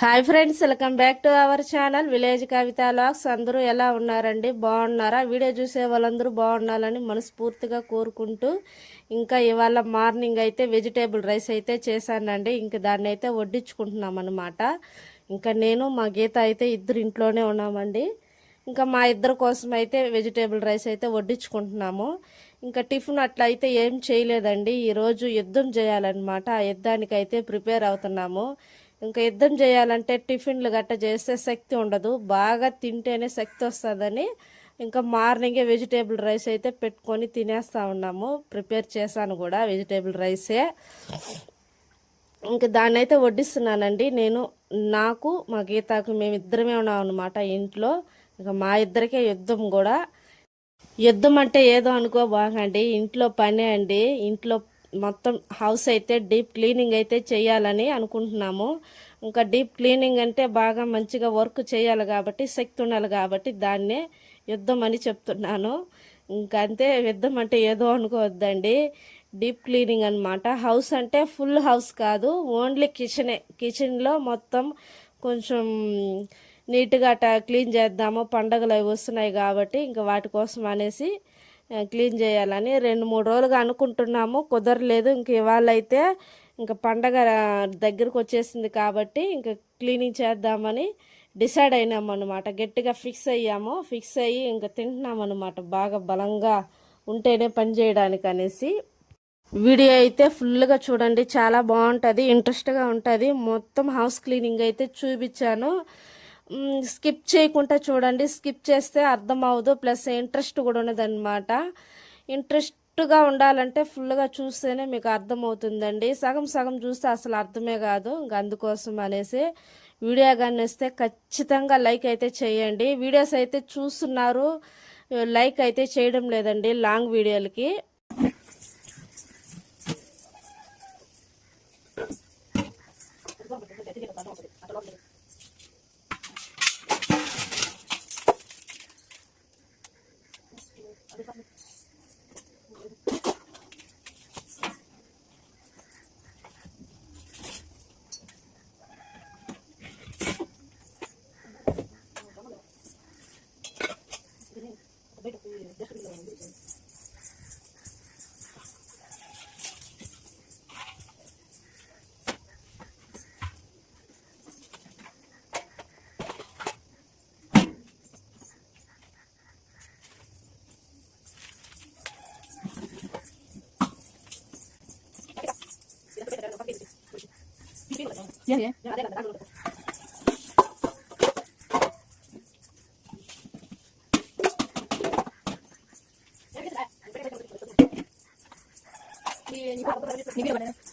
Hi friends welcome back to our channel village Kavitha vlogs అందరూ ఎలా ఉన్నారండి? బాగున్నారా? వీడియో చూసే వాళ్ళందరూ బాగుండాలని మనస్ఫూర్తిగా కోరుకుంటూ ఇంకా ఇవాళ మార్నింగ్ అయితే వెజిటేబుల్ రైస్ అయితే చేశానండి. ఇంక దాన్ని అయితే వడ్డించుకుంటున్నాం అనమాట ఇంకా నేను మా గీత అయితే ఇద్దరు ఇంట్లోనే ఉన్నామండి. ఇంకా మా ఇద్దరు కోసం అయితే వెజిటేబుల్ రైస్ అయితే వడ్డించుకుంటున్నాము. ఇంకా టిఫిన్ అట్లా అయితే ఏం చేయలేదండి. ఈరోజు యుద్ధం చేయాలన్నమాట. ఆ యుద్ధానికి అయితే ప్రిపేర్ అవుతున్నాము. ఇంకా యుద్ధం చేయాలంటే టిఫిన్లు గట్ట చేస్తే శక్తి ఉండదు. బాగా తింటేనే శక్తి వస్తుందని ఇంకా మార్నింగే వెజిటేబుల్ రైస్ అయితే పెట్టుకొని తినేస్తా ఉన్నాము. ప్రిపేర్ చేశాను కూడా వెజిటేబుల్ రైసే. ఇంకా దాన్ని అయితే వడ్డిస్తున్నానండి. నేను నాకు మా గీతాకు మేము ఇద్దరమే ఉన్నాం అనమాట ఇంట్లో. ఇంకా మా ఇద్దరికే యుద్ధం కూడా. యుద్ధం అంటే ఏదో అనుకో బాగండి ఇంట్లో పని అండి. ఇంట్లో మొత్తం హౌస్ అయితే డీప్ క్లీనింగ్ అయితే చేయాలని అనుకుంటున్నాము. ఇంకా డీప్ క్లీనింగ్ అంటే బాగా మంచిగా వర్క్ చేయాలి కాబట్టి శక్తి ఉండాలి కాబట్టి దాన్నే యుద్ధం అని చెప్తున్నాను. ఇంకా అంతే యుద్ధం అంటే ఏదో అనుకోవద్దండి. డీప్ క్లీనింగ్ అనమాట హౌస్ అంటే ఫుల్ హౌస్ కాదు ఓన్లీ కిచెనే. కిచెన్లో మొత్తం కొంచెం నీట్గా అట్లా క్లీన్ చేద్దాము పండగలు అవి వస్తున్నాయి కాబట్టి ఇంకా వాటి కోసం అనేసి క్లీన్ చేయాలని రెండు మూడు రోజులుగా అనుకుంటున్నాము. కుదరలేదు. ఇంక ఇవాళైతే ఇంకా పండగ దగ్గరకు వచ్చేసింది కాబట్టి ఇంకా క్లీనింగ్ చేద్దామని డిసైడ్ అయినాము అనమాట గట్టిగా ఫిక్స్ అయ్యాము. ఫిక్స్ అయ్యి ఇంకా తింటున్నాం అనమాట బాగా బలంగా ఉంటేనే పని చేయడానికి అనేసి. వీడియో అయితే ఫుల్గా చూడండి. చాలా బాగుంటుంది. ఇంట్రెస్ట్గా ఉంటుంది. మొత్తం హౌస్ క్లీనింగ్ అయితే చూపించాను. స్కిప్ చేయకుండా చూడండి. స్కిప్ చేస్తే అర్థం అవ్వదు ప్లస్ ఇంట్రెస్ట్ కూడా ఉన్నదన్నమాట ఇంట్రెస్ట్గా ఉండాలంటే ఫుల్గా చూస్తేనే మీకు అర్థమవుతుందండి. సగం సగం చూస్తే అసలు అర్థమే కాదు. ఇంక అందుకోసం అనేసి వీడియో కానీ వస్తే ఖచ్చితంగా లైక్ అయితే చేయండి. వీడియోస్ అయితే చూస్తున్నారు. లైక్ అయితే చేయడం లేదండి. లాంగ్ వీడియోలకి. Yan. Ini ini apa? Ini apa?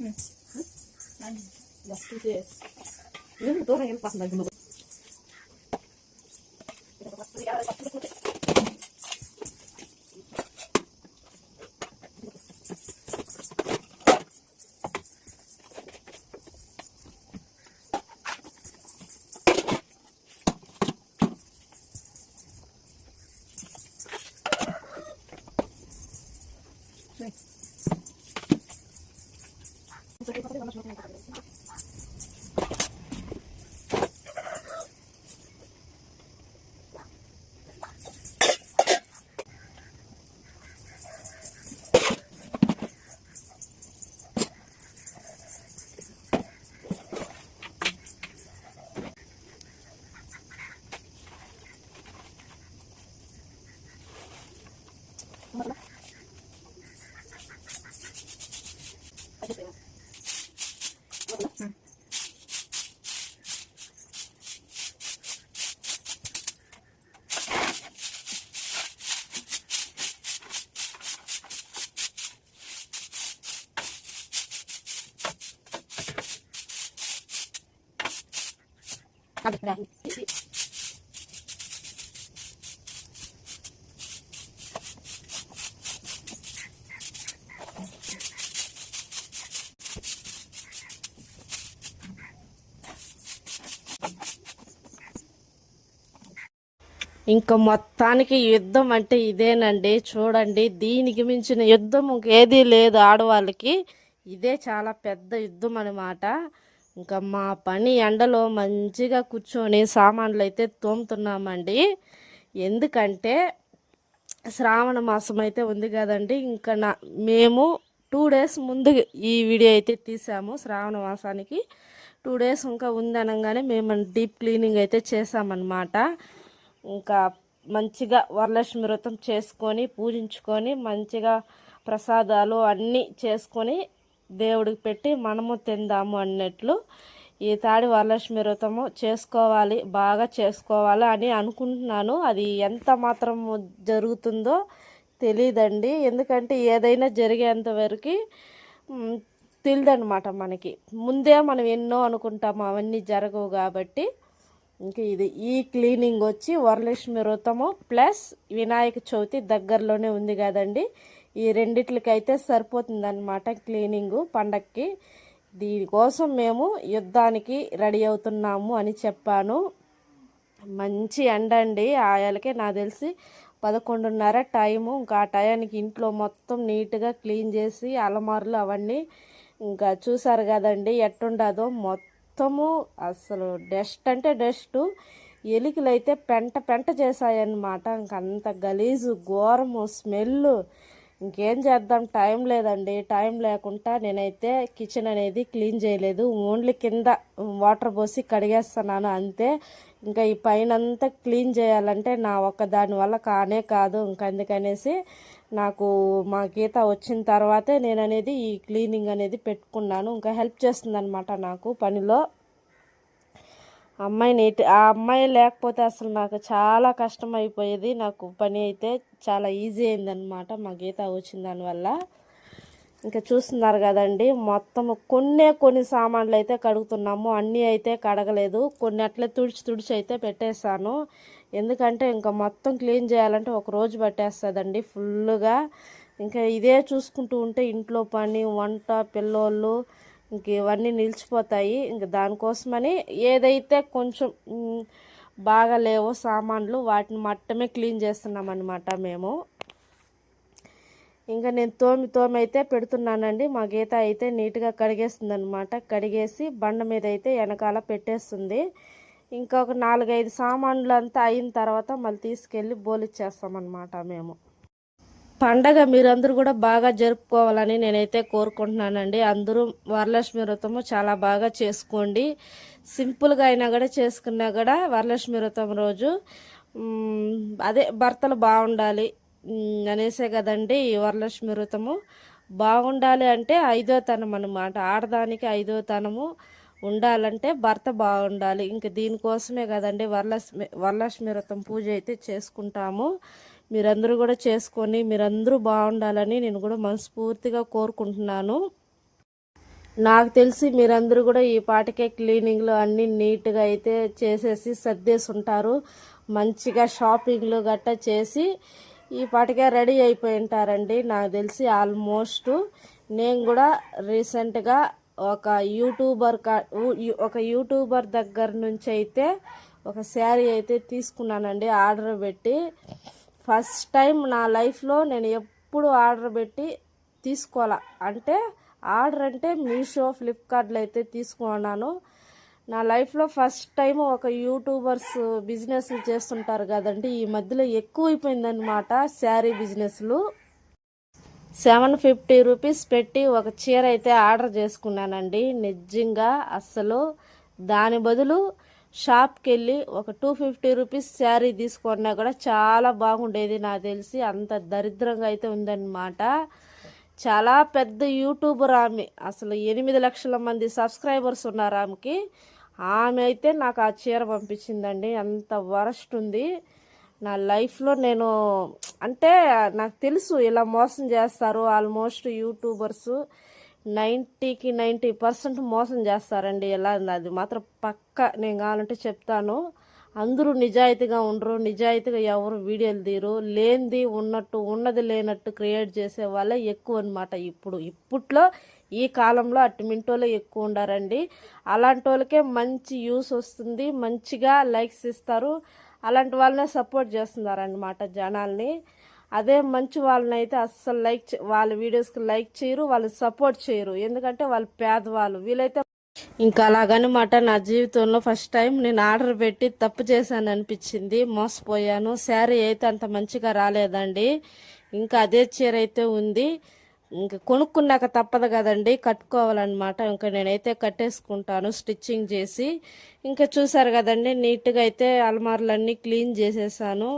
Nein, lass du dir jetzt. Wir haben doch ein Wasser genommen. అభిప్రాయం ఇంకా మొత్తానికి యుద్ధం అంటే ఇదేనండి. చూడండి దీనికి మించిన యుద్ధం ఇంకేదీ లేదు ఆడవాళ్ళకి. ఇదే చాలా పెద్ద యుద్ధం అనమాట ఇంకా మా పని ఎండలో మంచిగా కూర్చొని సామాన్లు అయితే తోముతున్నామండి. ఎందుకంటే శ్రావణ మాసం అయితే ఉంది కదండి. ఇంకా నా మేము టూ డేస్ ముందు ఈ వీడియో అయితే తీసాము శ్రావణ మాసానికి. టూ డేస్ ఇంకా ఉంది అనగానే మేము డీప్ క్లీనింగ్ అయితే చేసామన్నమాట. ఇంకా మంచిగా వరలక్ష్మి వ్రతం చేసుకొని పూజించుకొని మంచిగా ప్రసాదాలు అన్నీ చేసుకొని దేవుడికి పెట్టి మనము తిందాము అన్నట్లు ఈ తాడి వరలక్ష్మి వ్రతము చేసుకోవాలి బాగా చేసుకోవాలి అని అనుకుంటున్నాను. అది ఎంత మాత్రం జరుగుతుందో తెలియదండి ఎందుకంటే ఏదైనా జరిగేంత వరకు తెలియదన్నమాట మనకి. ముందే మనం ఎన్నో అనుకుంటాము అవన్నీ జరగవు కాబట్టి. ఇంకా ఇది ఈ క్లీనింగ్ వచ్చి వరలక్ష్మి వ్రతము ప్లస్ వినాయక చవితి దగ్గరలోనే ఉంది కదండి. ఈ రెండిట్లకైతే సరిపోతుందన్నమాట క్లీనింగు పండక్కి. దీనికోసం మేము యుద్ధానికి రెడీ అవుతున్నాము అని చెప్పాను. మంచి ఎండ అండి. ఆయాలకే నాకు తెలిసి పదకొండున్నర టైము. ఇంకా ఆ టయానికి ఇంట్లో మొత్తం నీట్గా క్లీన్ చేసి అలమారులు అవన్నీ ఇంకా చూసారు కదండి ఎట్టుండదో మొత్తము. అసలు డస్ట్ అంటే డస్ట్. ఎలికలు అయితే పెంట పెంట చేశాయన్నమాట. ఇంకంత గలీజు ఘోరము స్మెల్ ఇంకేం చేద్దాం? టైం లేదండి. టైం లేకుండా నేనైతే కిచెన్ అనేది క్లీన్ చేయలేదు. ఓన్లీ కింద వాటర్ పోసి కడిగేస్తున్నాను అంతే. ఇంకా ఈ పైన అంతా క్లీన్ చేయాలంటే నా ఒక్క దాని వల్ల కానే కాదు. ఇంకా అందుకనేసి నాకు మా గీత వచ్చిన తర్వాతే నేను అనేది ఈ క్లీనింగ్ అనేది పెట్టుకున్నాను. ఇంకా హెల్ప్ చేస్తుందనమాట నాకు పనిలో. అమ్మాయి నేటి ఆ అమ్మాయి లేకపోతే అసలు నాకు చాలా కష్టం అయిపోయేది. నాకు పని అయితే చాలా ఈజీ అయిందనమాట మా గీత వచ్చిన దానివల్ల ఇంకా చూస్తున్నారు కదండి మొత్తం కొన్నే కొన్ని సామాన్లు అయితే కడుగుతున్నాము. అన్నీ అయితే కడగలేదు. కొన్ని అట్లే తుడిచి తుడిచి అయితే పెట్టేశాను. ఎందుకంటే ఇంకా మొత్తం క్లీన్ చేయాలంటే ఒక రోజు పట్టేస్తుందండి ఫుల్గా ఇంకా ఇదే చూసుకుంటూ ఉంటే ఇంట్లో పని వంట పిల్లోళ్ళు ఇంక ఇవన్నీ నిలిచిపోతాయి. ఇంక దానికోసమని ఏదైతే కొంచెం బాగా లేవో సామాన్లు వాటిని మట్టమే క్లీన్ చేస్తున్నాం అనమాట మేము. ఇంకా నేను తోమి తోమి అయితే పెడుతున్నానండి. మా గీత అయితే నీట్గా కడిగేస్తుంది అనమాట కడిగేసి బండ మీద అయితే వెనకాల పెట్టేస్తుంది. ఇంకా ఒక నాలుగైదు సామాన్లు అంతా అయిన తర్వాత మళ్ళీ తీసుకెళ్ళి బోలిచ్చేస్తామన్నమాట మేము. పండగ మీరందరూ కూడా బాగా జరుపుకోవాలని నేనైతే కోరుకుంటున్నానండి. అందరూ వరలక్ష్మి వ్రతము చాలా బాగా చేసుకోండి. సింపుల్గా అయినా కూడా చేసుకున్నా కూడా వరలక్ష్మి వ్రతం రోజు అదే భర్తలు బాగుండాలి అనేసే కదండి ఈ వరలక్ష్మి వ్రతము. బాగుండాలి అంటే ఐదో తనం అనమాట ఆడదానికి ఐదో తనము. ఉండాలంటే భర్త బాగుండాలి. ఇంక దీనికోసమే కదండి వరలక్ష్మి వరలక్ష్మి వ్రతం పూజ అయితే చేసుకుంటాము. మీరందరూ కూడా చేసుకొని మీరందరూ బాగుండాలని నేను కూడా మనస్ఫూర్తిగా కోరుకుంటున్నాను. నాకు తెలిసి మీరందరూ కూడా ఈ పాటికే క్లీనింగ్లు అన్నీ నీట్గా అయితే చేసేసి సర్దేసి ఉంటారు మంచిగా షాపింగ్లు గట్టా చేసి ఈ పాటికే రెడీ అయిపోయి ఉంటారండి. నాకు తెలిసి ఆల్మోస్ట్ నేను కూడా రీసెంట్గా ఒక యూట్యూబర్ కా- ఒక యూట్యూబర్ దగ్గర నుంచి అయితే ఒక శారీ అయితే తీసుకున్నానండి. ఆర్డర్ పెట్టి ఫస్ట్ టైం నా లైఫ్లో నేను ఎప్పుడు ఆర్డర్ పెట్టి తీసుకోవాలా. అంటే ఆర్డర్ అంటే మీషో ఫ్లిప్కార్ట్లో అయితే తీసుకున్నాను. నా లైఫ్లో ఫస్ట్ టైం ఒక యూట్యూబర్స్ బిజినెస్లు చేస్తుంటారు కదండి ఈ మధ్యలో ఎక్కువైపోయిందనమాట శారీ బిజినెస్లు. సెవెన్ ఫిఫ్టీ రూపీస్ పెట్టి ఒక చీర అయితే ఆర్డర్ చేసుకున్నానండి. నిజంగా అస్సలు దాని బదులు షాప్కి వెళ్ళి ఒక టూ ఫిఫ్టీ రూపీస్ శారీ తీసుకున్నా కూడా చాలా బాగుండేది నాకు తెలిసి. అంత దరిద్రంగా అయితే ఉందన్నమాట. చాలా పెద్ద యూట్యూబర్ ఆమె. అసలు ఎనిమిది లక్షల మంది సబ్స్క్రైబర్స్ ఉన్నారు ఆమెకి. ఆమె అయితే నాకు ఆ చీర పంపించిందండి. అంత వరస్ట్ ఉంది. నా లైఫ్లో నేను అంటే నాకు తెలుసు ఇలా మోసం చేస్తారు ఆల్మోస్ట్ యూట్యూబర్సు. నైంటీకి నైంటీ పర్సెంట్ మోసం చేస్తారండి. ఎలా ఉంది? అది మాత్రం పక్క నేను కావాలంటే చెప్తాను. అందరూ నిజాయితీగా ఉండరు. నిజాయితీగా ఎవరు వీడియోలు తీరు లేనిది ఉన్నట్టు ఉన్నది లేనట్టు క్రియేట్ చేసే వాళ్ళే ఎక్కువ అనమాట ఇప్పుడు. ఇప్పట్లో ఈ కాలంలో అటు మింటోలే ఎక్కువ ఉండారండి. అలాంటి వాళ్ళకే మంచి యూస్ వస్తుంది. మంచిగా లైక్స్ ఇస్తారు. అలాంటి వాళ్ళనే సపోర్ట్ చేస్తున్నారు అనమాట జనాల్ని. అదే మంచి వాళ్ళని అయితే అస్సలు లైక్ వాళ్ళ వీడియోస్కి లైక్ చేయరు వాళ్ళు సపోర్ట్ చేయరు. ఎందుకంటే వాళ్ళు పేదవాళ్ళు. వీలైతే ఇంకా అలాగనమాట నా జీవితంలో ఫస్ట్ టైం నేను ఆర్డర్ పెట్టి తప్పు చేశాను అనిపించింది. మోసపోయాను. శారీ అయితే అంత మంచిగా రాలేదండి. ఇంకా అదే చీర అయితే ఉంది. ఇంకా కొనుక్కున్నాక తప్పదు కదండి. కట్టుకోవాలన్నమాట. ఇంకా నేనైతే కట్టేసుకుంటాను స్టిచ్చింగ్ చేసి. ఇంకా చూసారు కదండి నీట్గా అయితే అల్మార్లన్నీ క్లీన్ చేసేసాను.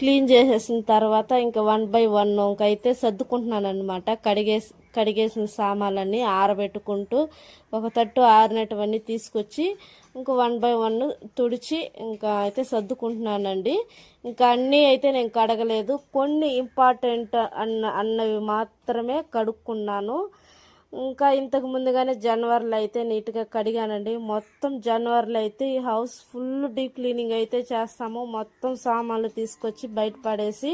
క్లీన్ చేసేసిన తర్వాత ఇంకా వన్ బై వన్ ఇంకైతే సర్దుకుంటున్నాను అనమాట కడిగేసి కడిగేసిన సామాన్లన్నీ ఆరబెట్టుకుంటూ ఒక తట్టు ఆరినటువన్నీ తీసుకొచ్చి ఇంకా వన్ బై వన్ తుడిచి ఇంకా అయితే సర్దుకుంటున్నానండి. ఇంకా అన్నీ అయితే నేను కడగలేదు. కొన్ని ఇంపార్టెంట్ అన్న అన్నవి మాత్రమే కడుక్కున్నాను. ఇంకా ఇంతకు ముందుగానే జనవరిలో అయితే నీట్గా కడిగానండి. మొత్తం జనవరిలో అయితే ఈ హౌస్ ఫుల్ డీప్ క్లీనింగ్ అయితే చేస్తాము. మొత్తం సామాన్లు తీసుకొచ్చి బయట పడేసి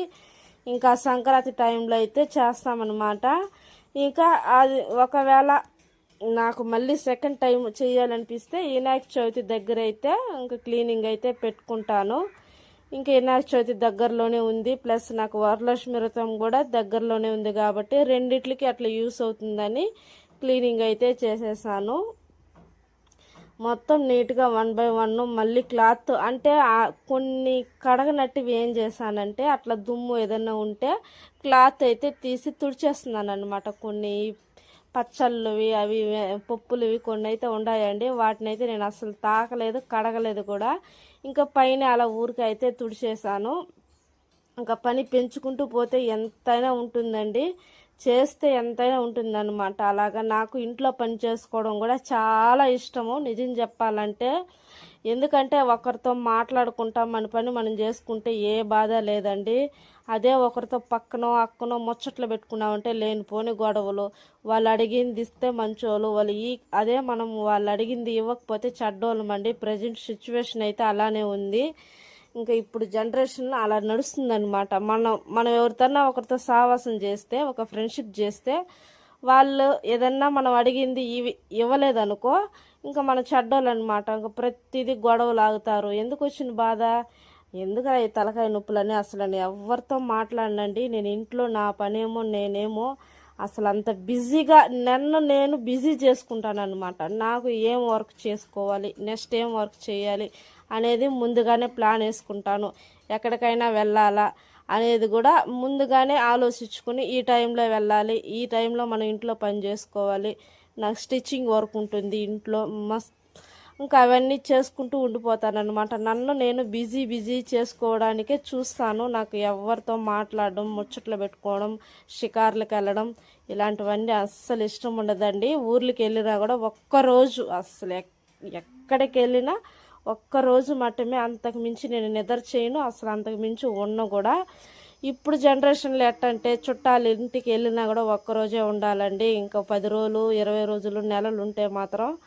ఇంకా సంక్రాంతి టైంలో అయితే చేస్తామన్నమాట. ఇంకా అది ఒకవేళ నాకు మళ్ళీ సెకండ్ టైం చేయాలనిపిస్తే వినాయక చవితి దగ్గర అయితే ఇంకా క్లీనింగ్ అయితే పెట్టుకుంటాను. ఇంకా వినాయక చవితి దగ్గరలోనే ఉంది. ప్లస్ నాకు వరలక్ష్మి వ్రతం కూడా దగ్గరలోనే ఉంది కాబట్టి రెండిట్లకి అట్లా యూస్ అవుతుందని క్లీనింగ్ అయితే చేసేసాను. మొత్తం నీట్గా వన్ బై వన్ మళ్ళీ క్లాత్ అంటే కొన్ని కడగనట్టువి ఏం చేశానంటే అట్లా దుమ్ము ఏదైనా ఉంటే క్లాత్ అయితే తీసి తుడిచేస్తున్నాను అనమాట కొన్ని పచ్చళ్ళవి అవి ఇవి, పప్పులువి కొన్ని అయితే ఉన్నాయండి వాటిని అయితే నేను అసలు తాకలేదు కడగలేదు కూడా. ఇంకా పైన అలా ఊరికి అయితే తుడిచేసాను. ఇంకా పని పెంచుకుంటూ పోతే ఎంతైనా ఉంటుందండి. చేస్తే ఎంతైనా ఉంటుందన్నమాట. అలాగా నాకు ఇంట్లో పని చేసుకోవడం కూడా చాలా ఇష్టము నిజం చెప్పాలంటే. ఎందుకంటే ఒకరితో మాట్లాడుకుంటాం మన పని మనం చేసుకుంటే ఏ బాధ లేదండి. అదే ఒకరితో పక్కనో అక్కనో ముచ్చట్లు పెట్టుకున్నామంటే లేనిపోని గొడవలు. వాళ్ళు అడిగింది ఇస్తే మంచోళ్ళు. వాళ్ళు ఈ అదే మనం వాళ్ళు అడిగింది ఇవ్వకపోతే చెడ్డోళ్ళమండి ప్రజెంట్ సిచ్యువేషన్ అయితే అలానే ఉంది. ఇంకా ఇప్పుడు జనరేషన్ అలా నడుస్తుందనమాట మనం మనం ఎవరితోనా ఒకరితో సావాసం చేస్తే ఒక ఫ్రెండ్షిప్ చేస్తే వాళ్ళు ఏదన్నా మనం అడిగింది ఇవి ఇవ్వలేదనుకో ఇంకా మన చెడ్డోళ్ళు అనమాట ఇంకా ప్రతిదీ గొడవలు ఆగుతారు. ఎందుకు వచ్చిన బాధ? ఎందుకు ఈ తలకాయ నొప్పులని అసలు ఎవరితో మాట్లాడినండి. నేను ఇంట్లో నా పనేమో నేనేమో అసలు అంత బిజీగా నన్ను నేను బిజీ చేసుకుంటాను అనమాట నాకు ఏం వర్క్ చేసుకోవాలి నెక్స్ట్ ఏం వర్క్ చేయాలి అనేది ముందుగానే ప్లాన్ వేసుకుంటాను. ఎక్కడికైనా వెళ్ళాలా అనేది కూడా ముందుగానే ఆలోచించుకుని ఈ టైంలో వెళ్ళాలి ఈ టైంలో మనం ఇంట్లో పని చేసుకోవాలి. నాకు స్టిచ్చింగ్ వర్క్ ఉంటుంది ఇంట్లో మస్తు ఇంకా అవన్నీ చేసుకుంటూ ఉండిపోతాను అనమాట నన్ను నేను బిజీ బిజీ చేసుకోవడానికే చూస్తాను. నాకు ఎవరితో మాట్లాడడం ముచ్చట్లు పెట్టుకోవడం షికార్లకు వెళ్ళడం ఇలాంటివన్నీ అస్సలు ఇష్టం ఉండదండి. ఊర్లకి వెళ్ళినా కూడా ఒక్కరోజు అస్సలు ఎక్- ఎక్కడికి వెళ్ళినా ఒక్కరోజు మాత్రమే అంతకు మించి నేను నిద్ర చేయను. అసలు అంతకు మించి ఉన్న కూడా. ఇప్పుడు జనరేషన్లో ఎట్టంటే చుట్టాలు ఇంటికి వెళ్ళినా కూడా ఒక్కరోజే ఉండాలండి. ఇంకా పది రోజులు ఇరవై రోజులు నెలలు ఉంటే మాత్రం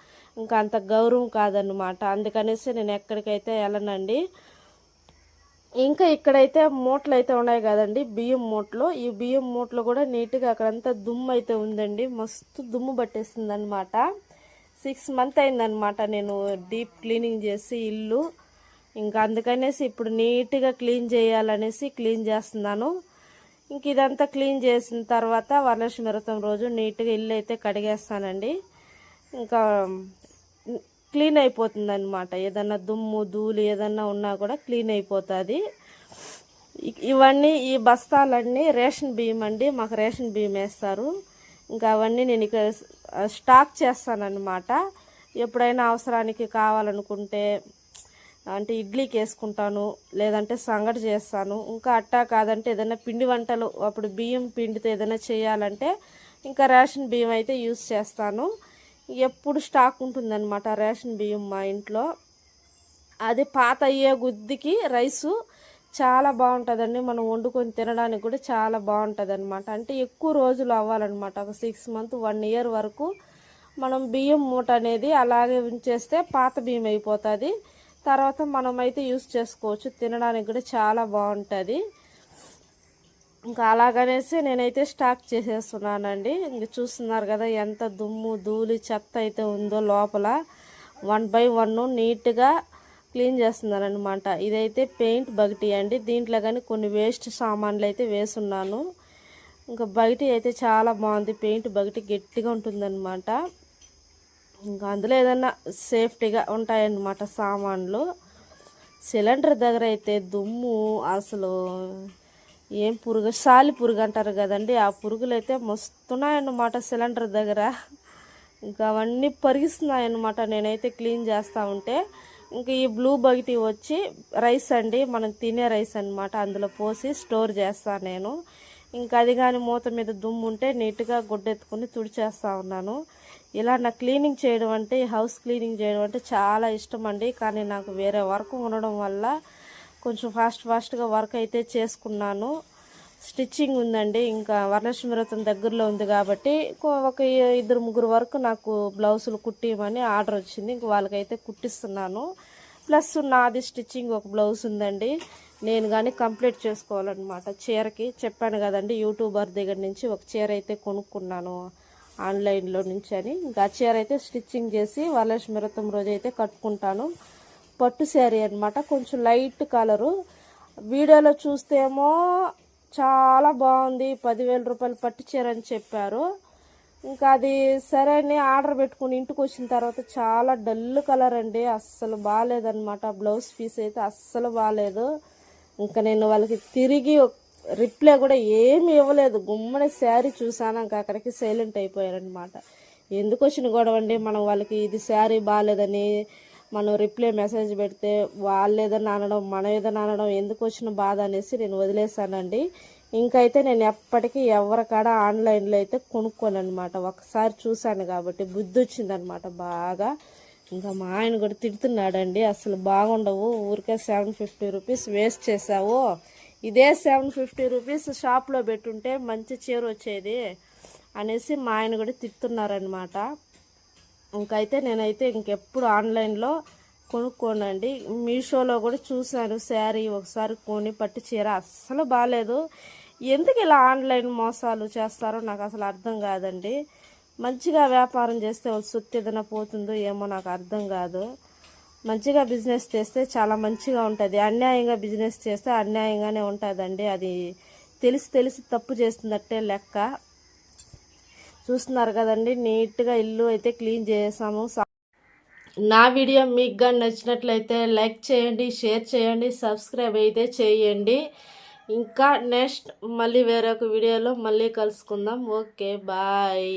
ఇంకా అంత గౌరవం కాదన్నమాట. అందుకనేసి నేను ఎక్కడికైతే వెళ్ళనండి. ఇంకా ఇక్కడైతే మూటలు అయితే ఉన్నాయి కదండి బియ్యం మూటలు. ఈ బియ్యం మూటలు కూడా నీట్గా అక్కడంతా దుమ్ము అయితే ఉందండి. మస్తు దుమ్ము పట్టేస్తుంది అనమాట సిక్స్ మంత్ అయిందనమాట నేను డీప్ క్లీనింగ్ చేసి ఇల్లు. ఇంకా అందుకనేసి ఇప్పుడు నీట్గా క్లీన్ చేయాలనేసి క్లీన్ చేస్తున్నాను. ఇంక ఇదంతా క్లీన్ చేసిన తర్వాత వరలక్ష్మి వ్రతం రోజు నీట్గా ఇల్లు అయితే కడిగేస్తానండి. ఇంకా క్లీన్ అయిపోతుంది అనమాట ఏదన్నా దుమ్ము ధూళి ఏదన్నా ఉన్నా కూడా క్లీన్ అయిపోతుంది. ఇవన్నీ ఈ బస్తాలన్నీ రేషన్ బియ్యం అండి. మాకు రేషన్ బియ్యం వేస్తారు. ఇంకా అవన్నీ నేను ఇక్కడ స్టాక్ చేస్తానన్నమాట. ఎప్పుడైనా అవసరానికి కావాలనుకుంటే అంటే ఇడ్లీకి వేసుకుంటాను లేదంటే సంగటి చేస్తాను. ఇంకా అట్టా కాదంటే ఏదైనా పిండి వంటలు అప్పుడు బియ్యం పిండితో ఏదైనా చేయాలంటే ఇంకా రేషన్ బియ్యం అయితే యూస్ చేస్తాను. ఎప్పుడు స్టాక్ ఉంటుందన్నమాట రేషన్ బియ్యం మా ఇంట్లో. అది పాత అయ్యే గుద్దికి రైసు చాలా బాగుంటుందండి. మనం వండుకొని తినడానికి కూడా చాలా బాగుంటుంది అనమాట అంటే ఎక్కువ రోజులు అవ్వాలన్నమాట. ఒక సిక్స్ మంత్ వన్ ఇయర్ వరకు మనం బియ్యం మూట అనేది అలాగే ఉంచేస్తే పాత బియ్యం అయిపోతుంది. తర్వాత మనమైతే యూస్ చేసుకోవచ్చు. తినడానికి కూడా చాలా బాగుంటుంది. ఇంకా అలాగనేసి నేనైతే స్టాక్ చేసేస్తున్నానండి. ఇంక చూస్తున్నారు కదా ఎంత దుమ్ము ధూళి చెత్త అయితే ఉందో లోపల. వన్ బై వన్ నీట్గా క్లీన్ చేస్తున్నారనమాట ఇదైతే పెయింట్ బగటి అండి. దీంట్లో కానీ కొన్ని వేస్ట్ సామాన్లు అయితే వేసున్నాను. ఇంకా బయట అయితే చాలా బాగుంది. పెయింట్ బగటి గట్టిగా ఉంటుందన్నమాట. ఇంకా అందులో ఏదన్నా సేఫ్టీగా ఉంటాయన్నమాట సామాన్లు. సిలిండర్ దగ్గర అయితే దుమ్ము అసలు ఏం పురుగు? సాలి పురుగు అంటారు కదండి. ఆ పురుగులు అయితే మస్తున్నాయన్నమాట సిలిండర్ దగ్గర. ఇంకా అవన్నీ పరిగిస్తున్నాయన్నమాట. నేనైతే క్లీన్ చేస్తూ ఉంటే. ఇంకా ఈ బ్లూ బకెట్ వచ్చి రైస్ అండి. మనం తినే రైస్ అన్నమాట. అందులో పోసి స్టోర్ చేస్తాను నేను. ఇంకా అది కానీ మూత మీద దుమ్ము ఉంటే నీట్గా గుడ్డెత్తుకుని తుడిచేస్తూ ఉన్నాను. ఇలా నా క్లీనింగ్ చేయడం అంటే హౌస్ క్లీనింగ్ చేయడం అంటే చాలా ఇష్టం అండి. కానీ నాకు వేరే వర్క్ ఉండడం వల్ల కొంచెం ఫాస్ట్ ఫాస్ట్గా వర్క్ అయితే చేసుకున్నాను. స్టిచ్చింగ్ ఉందండి. ఇంకా వరలక్ష్మి వ్రతం దగ్గరలో ఉంది కాబట్టి కో- ఒక ఇద్దరు ముగ్గురు వరకు నాకు బ్లౌజులు కుట్టియమని ఆర్డర్ వచ్చింది. ఇంక వాళ్ళకైతే కుట్టిస్తున్నాను. ప్లస్ నాది స్టిచ్చింగ్ ఒక బ్లౌజ్ ఉందండి. నేను కానీ కంప్లీట్ చేసుకోవాలన్నమాట చీరకి. చెప్పాను కదండి యూట్యూబర్ దగ్గర నుంచి ఒక చీర అయితే కొనుక్కున్నాను ఆన్లైన్లో నుంచి అని. ఇంకా చీర అయితే స్టిచ్చింగ్ చేసి వరలక్ష్మి వ్రతం రోజు అయితే కట్టుకుంటాను. పట్టు శారీ అనమాట కొంచెం లైట్ కలరు. వీడియోలో చూస్తేమో చాలా బాగుంది. పదివేల రూపాయలు పట్టు చీర అని చెప్పారు. ఇంకా అది సరే అని ఆర్డర్ పెట్టుకుని ఇంటికి వచ్చిన తర్వాత చాలా డల్ కలర్ అండి. అస్సలు బాగాలేదన్నమాట. బ్లౌజ్ పీస్ అయితే అస్సలు బాగాలేదు. ఇంకా నేను వాళ్ళకి తిరిగి రిప్లై కూడా ఏమి ఇవ్వలేదు. గుమ్మడి శారీ చూసాను ఇంకా అక్కడికి సైలెంట్ అయిపోయారనమాట ఎందుకు వచ్చిన గొడవ అండి? మనం వాళ్ళకి ఇది శారీ బాగాలేదని మనం రిప్లై మెసేజ్ పెడితే వాళ్ళు ఏదైనా అనడం మనం ఏదైనా అనడం ఎందుకు వచ్చిన బాధ అనేసి నేను వదిలేసానండి ఇంకైతే నేను ఎప్పటికీ ఎవరికాడ ఆన్లైన్లో అయితే కొనుక్కోనమాట ఒకసారి చూశాను కాబట్టి బుద్ధి వచ్చిందనమాట బాగా. ఇంకా మా ఆయన కూడా తిడుతున్నాడండి అసలు బాగుండవు ఊరికే సెవెన్ ఫిఫ్టీ రూపీస్ వేస్ట్ చేసావు ఇదే సెవెన్ ఫిఫ్టీ రూపీస్ షాప్లో పెట్టుంటే మంచి చీర వచ్చేది అనేసి మా ఆయన కూడా తిడుతున్నారనమాట. ఇంకైతే నేనైతే ఇంకెప్పుడు ఆన్లైన్లో కొనుక్కోనండి. మీషోలో కూడా చూశాను. శారీ ఒకసారి కొని పట్టు చీర అస్సలు బాగాలేదు ఎందుకు ఇలా ఆన్లైన్ మోసాలు చేస్తారో నాకు అసలు అర్థం కాదండి. మంచిగా వ్యాపారం చేస్తే వాళ్ళు సొత్తు ఏదైనా పోతుందో ఏమో నాకు అర్థం కాదు. మంచిగా బిజినెస్ చేస్తే చాలా మంచిగా ఉంటుంది. అన్యాయంగా బిజినెస్ చేస్తే అన్యాయంగానే ఉంటుందండి. అది తెలిసి తెలిసి తప్పు చేస్తున్నట్టే లెక్క. చూస్తున్నారు కదండి నీట్గా ఇల్లు అయితే క్లీన్ చేసాము. నా వీడియో మీకు కానీ నచ్చినట్లయితే లైక్ చేయండి షేర్ చేయండి సబ్స్క్రైబ్ అయితే చేయండి. ఇంకా నెక్స్ట్ మళ్ళీ వేరొక వీడియోలో మళ్ళీ కలుసుకుందాం. Okay bye.